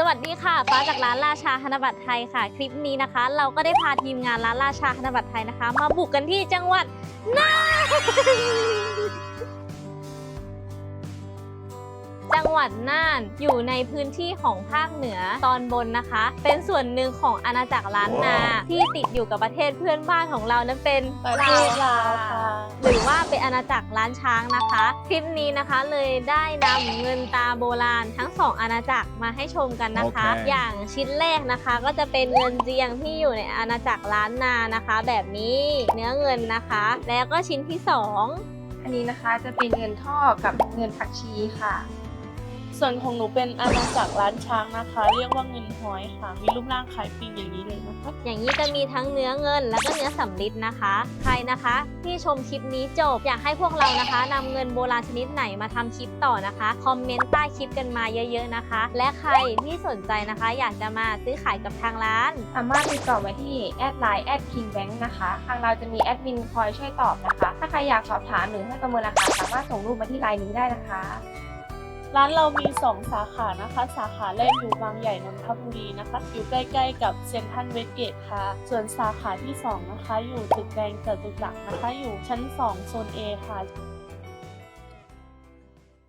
สวัสดีค่ะ ฟ้าจากร้านราชาธนบัตรไทยค่ะ คลิปนี้นะคะ เราก็ได้พาทีมงานร้านราชาธนบัตรไทยนะคะ มาบุกกันที่จังหวัดน่าน จังหวัดน่านอยู่ในพื้นที่ของภาคเหนือตอนบนนะคะ เป็นส่วนหนึ่งของอาณาจักรล้านนาที่ติดอยู่กับประเทศเพื่อนบ้านของเรานั้นเป็นประเทศลาวค่ะหรือว่าเป็นอาณาจักรล้านช้างนะคะ คลิปนี้นะคะเลยได้นำเงินตาโบราณทั้งสองอาณาจักรมาให้ชมกันนะคะโอเคอย่างชิ้นแรกนะคะ ก็จะเป็นเงินเจียงที่อยู่ในอาณาจักรล้านนานะคะ แบบนี้เนื้อเงินนะคะ แล้วก็ชิ้นที่สองอันนี้นะคะจะเป็นเงินท่อกับเงินผักชีค่ะ ส่วนของหนูเป็นอาณาจักรร้านช้างนะคะ เรียกว่าเงินหอยค่ะ มีรูปร่างคล้ายปิงอย่างนี้เลยนะคะ อย่างนี้จะมีทั้งเนื้อเงินแล้วก็เนื้อสำลิดนะคะ ใครนะคะที่ชมคลิปนี้จบ อยากให้พวกเรานะคะนำเงินโบราณชนิดไหนมาทำคลิปต่อนะคะ คอมเมนต์ใต้คลิปกันมาเยอะ ๆนะคะ และใครที่สนใจนะคะ อยากจะมาซื้อขายกับทางร้าน สามารถติดต่อมาที่แอดไลน์แอดคิงแบงค์นะคะ ทางเราจะมีแอดมินคอยช่วยตอบนะคะ ถ้าใครอยากสอบถามหรือให้ประเมินราคาสามารถส่งรูปมาที่ไลน์นี้ได้นะคะ ร้านเรามี 2 สาขานะคะ สาขาแรกอยู่บางใหญ่นนทบุรีนะคะ อยู่ใกล้ๆกับเซ็นทรัลเวสเกตค่ะ ส่วนสาขาที่ 2 นะคะ อยู่ตึกแดงจตุจักรนะคะ อยู่ชั้น 2 โซน A ค่ะ